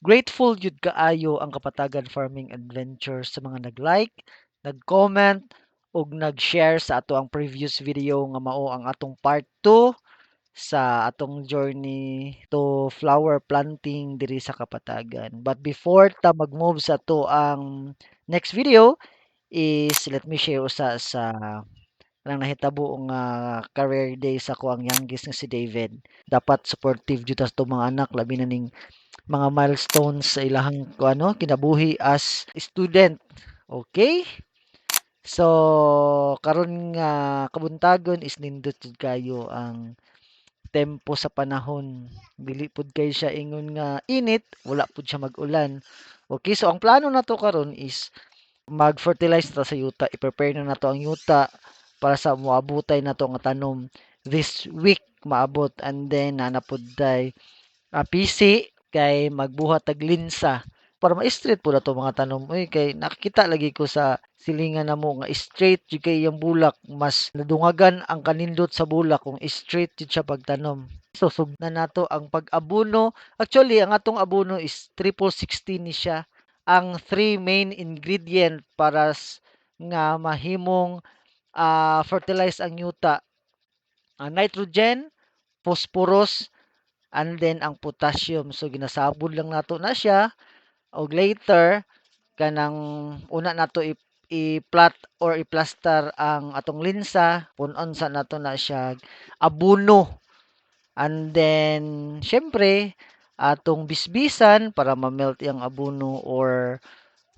Grateful jud kaayo ang Kapatagan Farming Adventure sa mga nag-like, nag-comment, ug nag-share sa ato ang previous video nga mao ang atong part 2 sa atong journey to flower planting diri sa Kapatagan. But before ta mag-move sa to ang next video is let me share usa sa kanang nahitabo nga career day sa ko ang youngest nga si David. Dapat supportive jud ta sa mga anak labi na ning mga milestones sa ilahang ano kinabuhi as student. Okay? So karon nga kabuntagon is nindot kayo ang tempo sa panahon. Dili pud kay siya ingon nga init, wala pud siya mag-ulan. Okay, so ang plano nato karon is mag-fertilize ta sa yuta, i-prepare na nato ang yuta para sa moabutay nato nga tanom this week maabot and then nanapod day uh, PC kay magbuhat tag linsa para ma-straight po na to mga tanom. Uy, kay nakikita lagi ko sa silingan na mo nga straight jud kay yung bulak mas nadungagan ang kanindot sa bulak kung straight jud siya pagtanom. So sug na nato ang pag-abono. Actually, ang atong abono is triple 60 ni siya. Ang three main ingredient para nga mahimong uh, fertilize ang yuta. Ang nitrogen, phosphorus, and then ang potassium. So ginasabod lang nato na siya. Og later kanang una nato i i-plat or i-plaster ang atong linsa. Punon sa nato na siya. Abono. And then syempre atong bisbisan para ma-melt yung abono or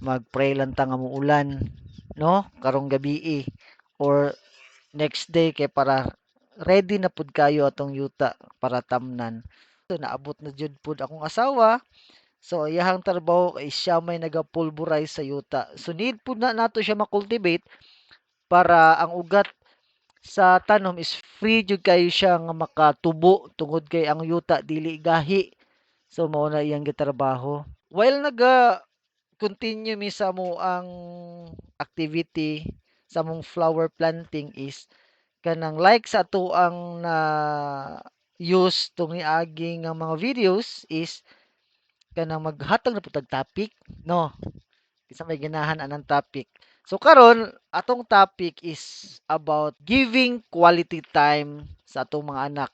mag-pray lang ta nga muulan no? Karong gabi or next day kay para ready na pud kayo atong yuta para tamnan so naabot na jud pud akong asawa So, iyahang trabaho kay siya may nagapulburize sa yuta. So, need po na nato siya makultivate para ang ugat sa tanom is free jud kayo siya nga makatubo tungod kay ang yuta dili gahi. So, mao na iyang gitrabaho. While naga continue mi sa mo ang activity sa mong flower planting is kanang like sa ato ang na use tong agi nga mga videos is kanang maghatag na putag topic no? Isa may ganahan anang topic. So karon atong topic is about giving quality time sa atong mga anak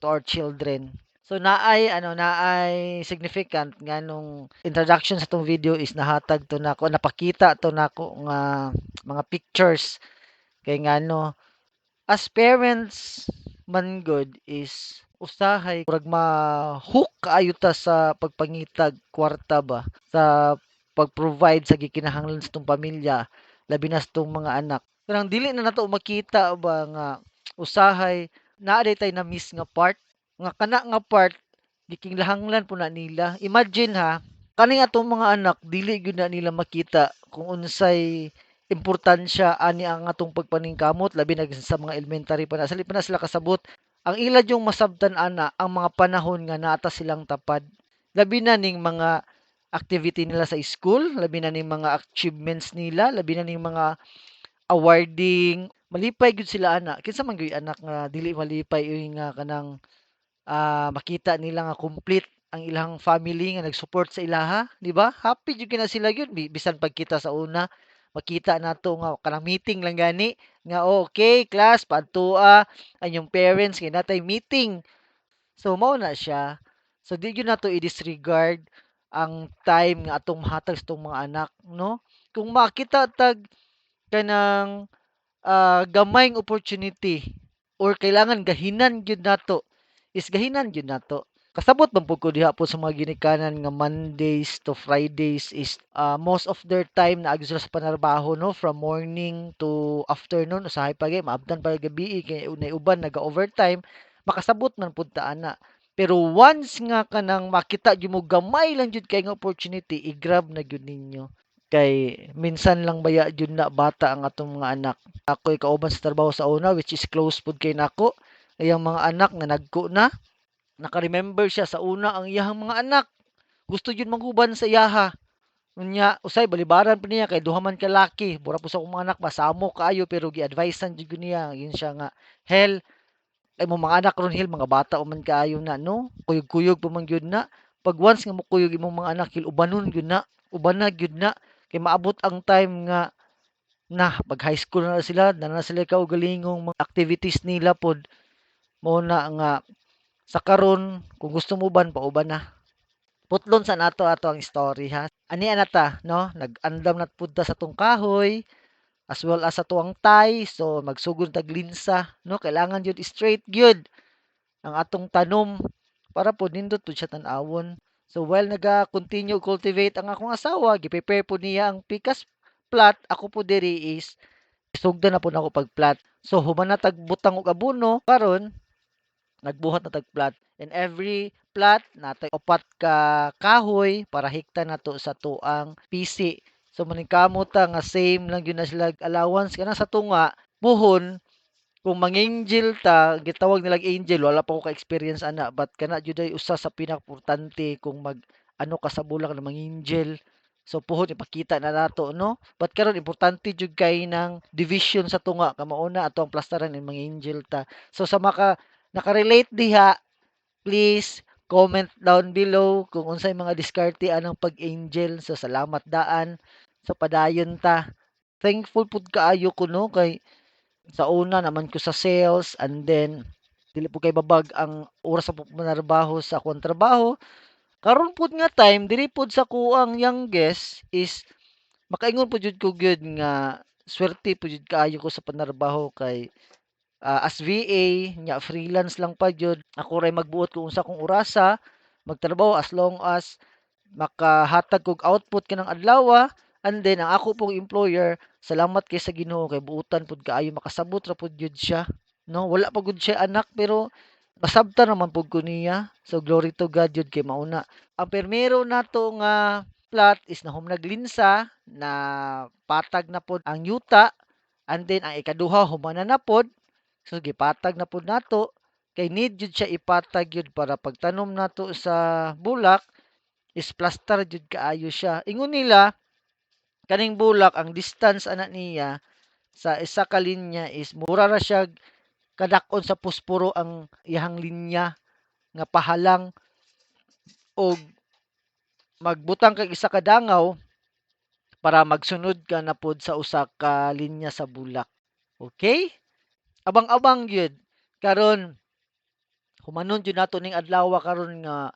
to our children. So naay ano naay significant nga nung introduction sa atong video is nahatag to nako napakita to nako nga mga pictures. Kay ngano as parents man good is usahay murag ma-hook kaayo ta sa pagpangitag kwarta ba? Sa pag-provide sa gikinahanglan sa tong pamilya labi na sa tong mga anak. Kanang dili na nato makita ba nga usahay naa tay na miss nga part? Nga kana nga part gikinahanglan po na nila. Imagine ha kani atong mga anak dili gyud na nila makita kung unsay importansya ani ang atong pagpaningkamot labi na sa mga elementary pa na. Sali pa na sila kasabot. Ang ila yung masabtan ana ang mga panahon nga naata silang tapad. Labi na ning mga activity nila sa school labi na ning mga achievements nila labi na ning mga awarding. Malipay gud sila ana. Kinsa man gyud anak nga dili malipay nga kanang uh, makita nila nga complete ang ilang family nga nag-support sa ilaha di ba? Happy jud na sila gyud bisan pagkita sa una makita nato nga kanang meeting lang gani nga okay class padtua anyong parents kay natay meeting. So mao na siya. So di gyud nato i-disregard ang time nga atong mahatag sa mga anak no? Kung makita tag kanang uh, gamayng opportunity or kailangan gahinan gyud nato is gahinan gyud nato kasabot man pud ko diha po sa mga ginikanan nga Mondays to Fridays is uh, most of their time na sila sa panarbaho no? From morning to afternoon usahay pa gyud maabtan pa gabi kay unay uban naga overtime makasabot man pud ta ana. Pero once nga kanang makita gyud mo gamay lang jud kay nga opportunity i-grab na gyud ninyo. Kay minsan lang baya jud na bata ang atong mga anak. Ako kauban sa trabaho sa una which is close pud kay nako ayang mga anak na nagko na naka-remember siya sa una ang iyahang mga anak. Gusto yun manguban sa iyaha. Unya, usay balibaran pa niya kay duha man ka laki. Bura po sa akong mga anak masamo kaayo pero gi-advisean jud niya. Yun siya nga, hell, ay mo mga anak ron hell mga bata o man kaayo na no. Kuyog-kuyog pa man gyud na. pag once nga mokuyog imong mga anak kil ubanon gyud na, uban na gyud na kay maabot ang time nga na pag high school na sila, na na sila kaugalingong mga activities nila pod mo na nga sa karon kung gusto mo uban pauban na. Putlon sa nato ato ang story ha. Ani anata no, nag-andam na pud ta sa tong kahoy as well as sa tuwang tie so magsugod tag linsa no kailangan jud straight gyud ang atong tanom para po nindot pud siya tan-awon. So while naga-continue cultivate ang akong asawa, gi-prepare po niya ang pikas plat, ako po diri is sugdan na po ako pag-plat. So human na tag butang og abono karon nagbuhat na tag plat. And every plat natay upat ka kahoy para hikta nato sa tuang PC. So maningkamot ta nga same lang gyud na sila allowance. Kana sa tunga buhon kung mangangel ta gitawag nilag angel wala pa ko ka experience ana. But kana jud usa sa pinakaimportante kung mag ano ka sa bulak na mangangel so puhon ipakita na nato no? But karon importante jud kay ng division sa tunga. Ka mauna ato ang plastaran ng mangangel ta. So sa maka nakarelate diha. Please comment down below kung unsay mga diskarte anang pag-angel so salamat daan sa padayon ta. Thankful pud kaayo ko no kay sa una naman ko sa sales and then dili po kay babag ang oras sa pagmanarbaho sa akong trabaho. Karon pud nga time diri pud sa kuang youngest is makaingon pud jud ko gyud nga swerte pud jud kaayo ko sa panarbaho kay ah, as VA nya freelance lang pa jud ako ray magbuot kung unsa kong orasa magtrabaho as long as makahatag kog output kanang adlaw and then ang ako pong employer salamat kay sa Ginoo kay buutan pud kaayo makasabot ra pud jud siya no? Wala pa gud siya anak pero masabtan naman pud ko niya. So glory to God jud kay mauna. Ang permero nato nga plat is na naglinsa na patag na pod ang yuta and then ang ikaduha humana na pod so gipatag na pod nato. Kay need jud siya ipatag jud para pagtanom nato sa bulak is plaster jud kaayo siya. Ingon nila kaning bulak ang distance ana niya sa isa ka linya is mura ra siya kadak-on sa posporo ang iyang linya nga pahalang og magbutang kag isa ka dangaw para magsunod ka na pod sa usa ka linya sa bulak. Okay abang-abang gyud karon humanon jud nato ning adlaw karon nga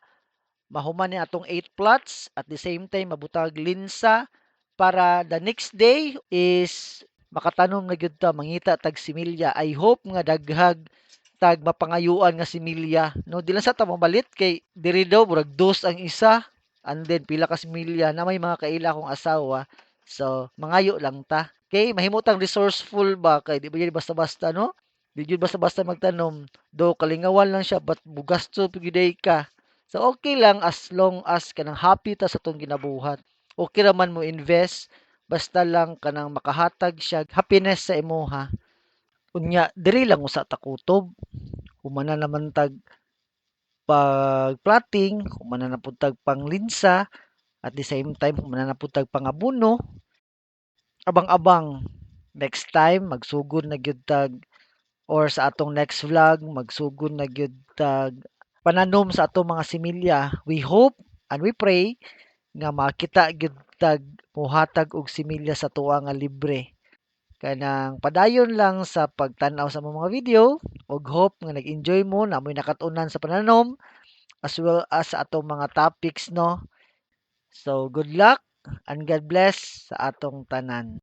mahuman ni atong 8 plots. At the same time mabutag linsa para the next day is makatanom na gyud ta mangita tag similya. I hope nga daghag tag mapangayuan nga similya. No dili sa ta mabalit kay diri daw murag dos ang isa and then pila ka similya. Na may mga kaila akong asawa so mangayo lang ta kay mahimutang resourceful ba kay di ba yun basta-basta no di jud basta-basta magtanom do kalingawan lang siya but bugasto pigiday ka So okay lang as long as kanang happy ta sa tong ginabuhat. Okay raman mo invest basta lang kanang makahatag siya happiness sa imuha. Unya diri lang usa ta kutob. Humana naman tag pag plotting, humana na pud tag panglinsa at the same time humana na pud tag pangabuno. Abang-abang next time magsugod na gyud tag or sa atong next vlog magsugod na gyud tag pananom sa atong mga similya. We hope and we pray nga makita gyud tag muhatag og similya sa tuwa nga libre. Kanang padayon lang sa pagtan-aw sa mga video ug hope nga nag-enjoy mo na mo'y nakatunan sa pananom as well as sa atong mga topics no. So good luck and God bless sa atong tanan.